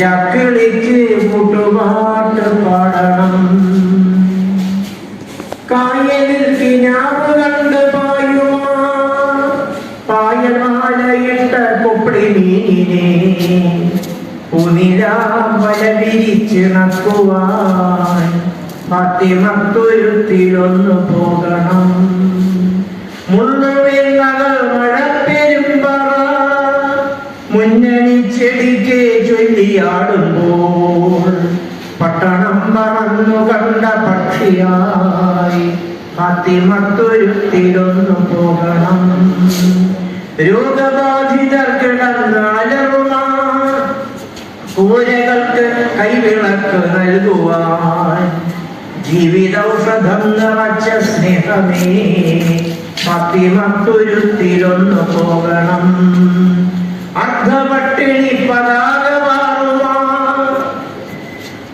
രാക്കിളിക്ക് മുട്ടുപാട്ട് പാടണം. കായലിൽ കിനാവ് കണ്ട് പായുമാ പായമാലയിട്ട കൊപ്പടി മീനിനെ പുനിരാമ്പല വിരിച്ച് നക്കുവാൻ ഫാത്തിമത്തൊരുത്തിലൊന്നു പോകണം. ചൊല്ലിയാടുമ്പോൾ പട്ടണം മറന്നു കണ്ട പക്ഷിയായി ഫാത്തിമത്തൊരുത്തിലൊന്നു പോകണം. രോഗബാധിതർ കിടന്നാലറുമാ കൂരകൾക്ക് കൈവിളക്ക് നൽകുവാൻ ജീവിതൗഷധം നിറച്ച സ്നേഹമേ പത്തിമത്തൊരുത്തിലൊന്നു പോകണം. അർദ്ധപട്ടിണി മാറുവാൻ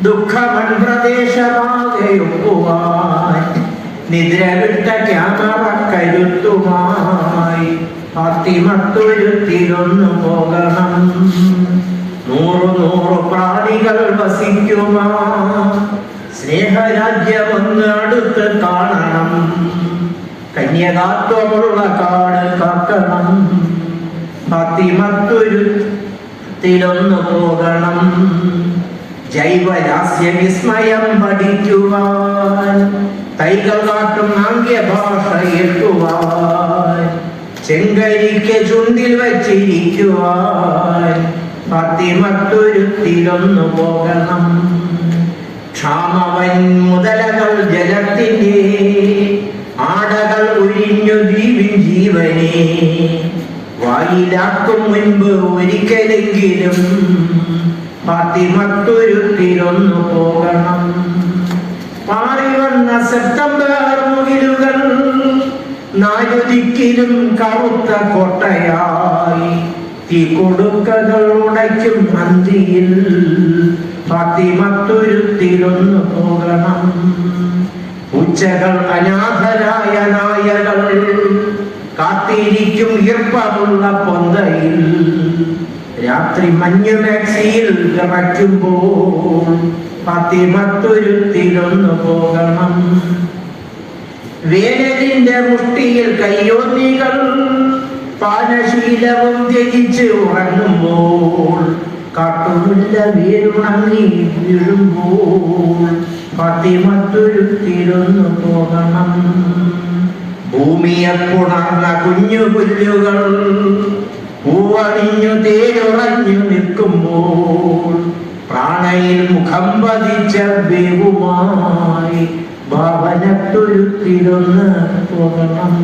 ദുഃഖമൻ പ്രദേശമാകെയൊക്കുവാൻ നിദ്ര വിട്ട ക്യാമറ കരുത്തുമായി പത്തിമത്തൊരുത്തിലൊന്നു പോകണം. നൂറു നൂറു പ്രാണികൾ വസിക്കുമാ. സ്നേഹരാജ്യമൊന്ന് അടുത്ത് കാണണം. കന്യകാത്വമുള്ള കാട് കാക്കണം. പത്തിമത്തൊരുത്തിലൊന്നു പോകണം. ജൈവരാസ്യ വിസ്മയം പഠിക്കുവാൻ തൈകൾ കാട്ടും ആംഗ്യ ഭാഷ എത്തുവാൻ ചെങ്കരിക്ക് ചുണ്ടിൽ വച്ചിരിക്കുവാൻ പത്തിമത്തൊരുത്തിലൊന്നു പോകണം. ക്ഷാമവൻ മുതലകൾ ജലത്തിന്റെ ആടകൾ ഒഴിഞ്ഞു ദ്വീപിൻ ജീവനെ. വായിലാക്കും മുൻപ് ഒരിക്കലെങ്കിലും ഫാത്തിമത്തൊരുത്തിലൊന്നു പോകണം. മാറി വന്ന സെപ്റ്റംബർ മുകിലുകൾ നാലുദിക്കിലും കറുത്ത കോട്ടയായി. തീ കൊടുക്കകൾ ഉടയ്ക്കും മന്തിയിൽ ഫാത്തിമത്തൊരുത്തിലൊന്നു പോകണം. ഉച്ചകൾ അനാഥരായ രാത്രി മഞ്ഞ മാക്സിയിൽ കിടക്കുമ്പോൾ പത്തിമത്തൊരുത്തിലൊന്നു പോകണം. വേനലിന്റെ മുഷ്ടിയിൽ കയ്യോന്നികൾ പാനശീലവും ത്യജിച്ച് ഉറങ്ങുമ്പോൾ കാട്ടുമുല്ല വേരുണങ്ങി വീഴുമ്പോൾ പത്തിമത്തൊരുത്തിലൊന്നു പോകണം. ഭൂമിയെ പുണർന്ന കുഞ്ഞു പുല്ലുകൾ പൂവണിഞ്ഞു തേരുറഞ്ഞു നിൽക്കുമ്പോൾ പ്രാണയിൽ മുഖം പതിച്ച വേവുമായി ഭാവനത്തൊരുത്തിലൊന്ന് പോകണം.